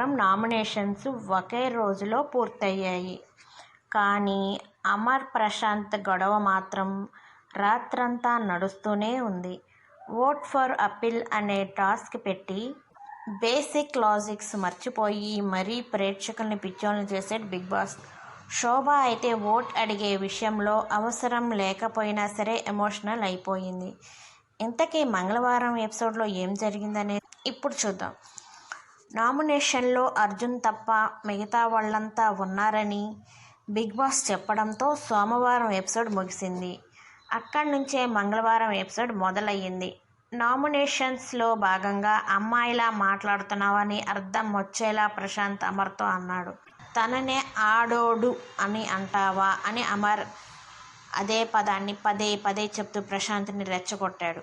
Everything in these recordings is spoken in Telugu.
మాత్రం నామినేషన్స్ ఒకే రోజులో పూర్తయ్యాయి. కానీ అమర్ ప్రశాంత్ గొడవ మాత్రం రాత్రంతా నడుస్తూనే ఉంది. ఓట్ ఫర్ అపిల్ అనే టాస్క్ పెట్టి బేసిక్ లాజిక్స్ మర్చిపోయి మరీ ప్రేక్షకుల్ని పిచ్చోళ్ళని చేసాడు బిగ్ బాస్. శోభ అయితే ఓట్ అడిగే విషయంలో అవసరం లేకపోయినా సరే ఎమోషనల్ అయిపోయింది. ఇంతకీ మంగళవారం ఎపిసోడ్లో ఏం జరిగిందనేది ఇప్పుడు చూద్దాం. నామినేషన్లో అర్జున్ తప్ప మిగతా వాళ్ళంతా ఉన్నారని బిగ్ బాస్ చెప్పడంతో సోమవారం ఎపిసోడ్ ముగిసింది. అక్కడి నుంచే మంగళవారం ఎపిసోడ్ మొదలయ్యింది. నామినేషన్స్లో భాగంగా అమ్మాయిలా మాట్లాడుతున్నావని అర్థం వచ్చేలా ప్రశాంత్ అమర్తో అన్నాడు. తననే ఆడోడు అని అంటావా అని అమర్ అదే పదాన్ని పదే పదే చెప్తూ ప్రశాంత్ని రెచ్చగొట్టాడు.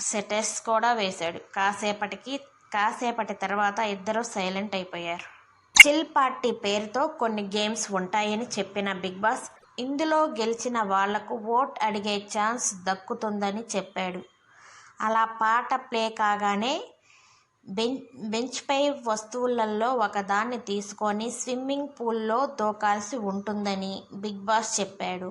సెటెస్ కూడా వేశాడు. కాసేపటికి కాసేపటి తర్వాత ఇద్దరు సైలెంట్ అయిపోయారు. చిల్ పార్టీ పేరుతో కొన్ని గేమ్స్ ఉంటాయని చెప్పిన బిగ్ బాస్ ఇందులో గెలిచిన వాళ్ళకు ఓట్ అడిగే ఛాన్స్ దక్కుతుందని చెప్పాడు. అలా పాట ప్లే కాగానే బెంచ్ బెంచ్పై వస్తువులలో ఒకదాన్ని తీసుకొని స్విమ్మింగ్ పూల్లో దూకాల్సి ఉంటుందని బిగ్ బాస్ చెప్పాడు.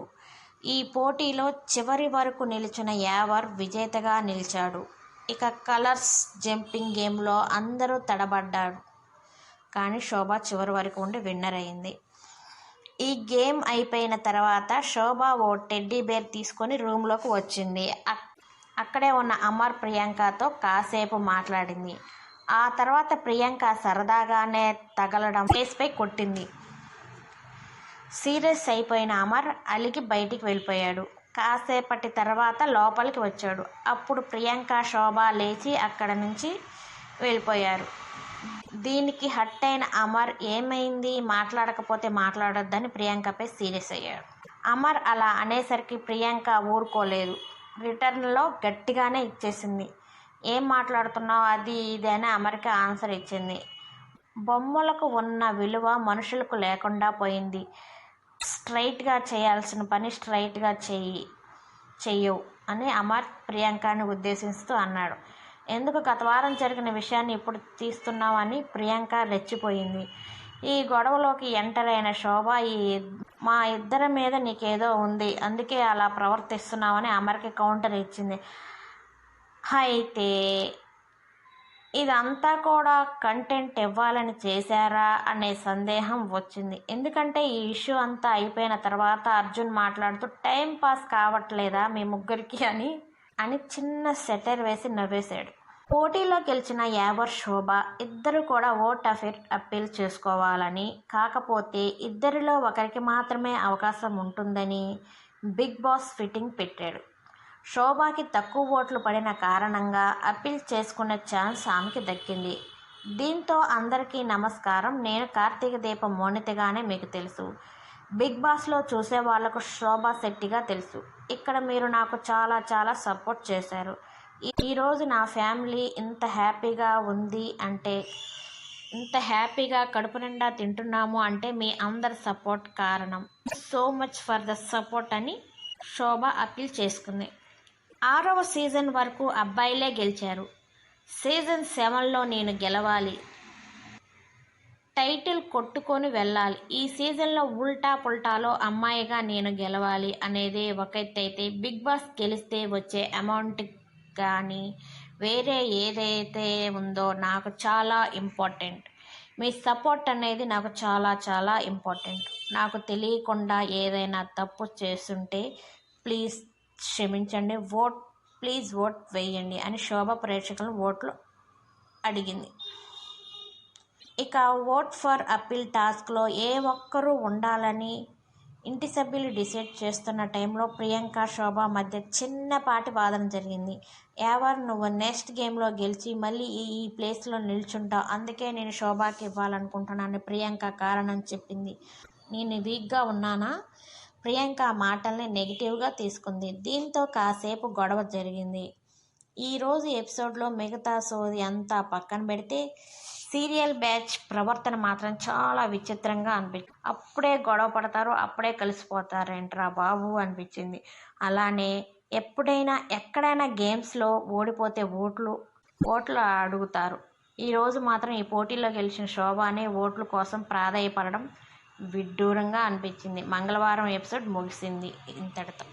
ఈ పోటీలో చివరి వరకు నిలిచిన యావర్ విజేతగా నిలిచాడు. ఇక కలర్స్ జంపింగ్ గేమ్లో అందరూ తడబడ్డారు. కానీ శోభ చివరి వరకు ఉండి విన్నర్ అయింది. ఈ గేమ్ అయిపోయిన తర్వాత శోభ ఓ టెడ్డీ బేర్ తీసుకొని రూమ్లోకి వచ్చింది. అక్కడే ఉన్న అమర్ ప్రియాంకతో కాసేపు మాట్లాడింది. ఆ తర్వాత ప్రియాంక సరదాగానే తగలడం ఫేస్పై కొట్టింది. సీరియస్ అయిపోయిన అమర్ అలిగి బయటికి వెళ్ళిపోయాడు. కాసేపటి తర్వాత లోపలికి వచ్చాడు. అప్పుడు ప్రియాంక శోభ లేచి అక్కడ నుంచి వెళ్ళిపోయారు. దీనికి హట్ అయిన అమర్ ఏమైంది? మాట్లాడకపోతే మాట్లాడొద్దని ప్రియాంకపై సీరియస్ అయ్యాడు. అమర్ అలా అనేసరికి ప్రియాంక ఊరుకోలేదు. రిటర్న్లో గట్టిగానే ఇచ్చేసింది. ఏం మాట్లాడుతున్నావు? అది ఇది అని అమర్కి ఆన్సర్ ఇచ్చింది. బొమ్మలకు ఉన్న విలువ మనుషులకు లేకుండా పోయింది. స్ట్రైట్గా చేయాల్సిన పని స్ట్రైట్గా చెయ్యి చెయ్యవు అని అమర్ ప్రియాంకని ఉద్దేశిస్తూ అన్నాడు. ఎందుకు గత వారం జరిగిన విషయాన్ని ఇప్పుడు తీస్తున్నావని ప్రియాంక రెచ్చిపోయింది. ఈ గొడవలోకి ఎంటర్ అయిన శోభ ఈ మా ఇద్దరి మీద నీకేదో ఉంది అందుకే అలా ప్రవర్తిస్తున్నావని అమర్కి కౌంటర్ ఇచ్చింది. అయితే ఇదంతా కూడా కంటెంట్ ఇవ్వాలని చేశారా అనే సందేహం వచ్చింది. ఎందుకంటే ఈ ఇష్యూ అంతా అయిపోయిన తర్వాత అర్జున్ మాట్లాడుతూ టైం పాస్ కావట్లేదా మీ ముగ్గురికి అని అని చిన్న సెటర్ వేసి నవ్వేశాడు. పోటీలో గెలిచిన యావర్ శోభ ఇద్దరు కూడా ఓట్ అఫేర్ అప్పీల్ చేసుకోవాలని కాకపోతే ఇద్దరిలో ఒకరికి మాత్రమే అవకాశం ఉంటుందని బిగ్ బాస్ ఫిట్టింగ్ పెట్టాడు. శోభాకి తక్కువ ఓట్లు పడిన కారణంగా అప్పీల్ చేసుకునే ఛాన్స్ ఆమెకి దక్కింది. దీంతో అందరికీ నమస్కారం. నేను కార్తీక దీపం మోనితగానే మీకు తెలుసు. బిగ్ బాస్లో చూసే వాళ్ళకు శోభా శెట్టిగా తెలుసు. ఇక్కడ మీరు నాకు చాలా చాలా సపోర్ట్ చేశారు. ఈరోజు నా ఫ్యామిలీ ఇంత హ్యాపీగా ఉంది అంటే ఇంత హ్యాపీగా కడుపు నిండా తింటున్నాము అంటే మీ అందరి సపోర్ట్ కారణం. So much for the support అని శోభ అప్పీల్ చేసుకుంది. ఆరవ సీజన్ వరకు అబ్బాయిలే గెలిచారు. సీజన్ సెవెన్లో నేను గెలవాలి. టైటిల్ కొట్టుకొని వెళ్ళాలి. ఈ సీజన్లో ఉల్టా పుల్టాలో అమ్మాయిగా నేను గెలవాలి అనేది ఒక అయితే బిగ్ బాస్ గెలిస్తే వచ్చే అమౌంట్ కానీ వేరే ఏదైతే ఉందో నాకు చాలా ఇంపార్టెంట్. మీ సపోర్ట్ అనేది నాకు చాలా చాలా ఇంపార్టెంట్. నాకు తెలియకుండా ఏదైనా తప్పు చేస్తుంటే ప్లీజ్ క్షమించండి. ఓట్ ప్లీజ్ ఓట్ వేయండి అని శోభ ప్రేక్షకులను ఓట్లు అడిగింది. ఇక ఓట్ ఫర్ అప్పీల్ టాస్క్లో ఏ ఒక్కరూ ఉండాలని ఇంటి సభ్యులు డిసైడ్ చేస్తున్న టైంలో ప్రియాంక శోభ మధ్య చిన్నపాటి వాదన జరిగింది. ఎవరు నువ్వు నెక్స్ట్ గేమ్లో గెలిచి మళ్ళీ ఈ ఈ ప్లేస్లో నిల్చుంటావు? అందుకే నేను శోభాకి ఇవ్వాలనుకుంటున్నాను ప్రియాంక కారణం చెప్పింది. నేను వీక్గా ఉన్నానా? ప్రియాంక ఆ మాటల్ని నెగిటివ్గా తీసుకుంది. దీంతో కాసేపు గొడవ జరిగింది. ఈరోజు ఎపిసోడ్లో మిగతా సోది అంతా పక్కన పెడితే సీరియల్ బ్యాచ్ ప్రవర్తన మాత్రం చాలా విచిత్రంగా అనిపించింది. అప్పుడే గొడవ పడతారు అప్పుడే కలిసిపోతారేంట్రా బాబు అనిపించింది. అలానే ఎప్పుడైనా ఎక్కడైనా గేమ్స్లో ఓడిపోతే ఓట్లు ఓట్లు అడుగుతారు. ఈరోజు మాత్రం ఈ పోటీలో గెలిచిన శోభానే ఓట్ల కోసం ప్రాధాయపడడం విడ్డూరంగా అనిపించింది. మంగళవారం ఎపిసోడ్ ముగిసింది ఇంతటితో.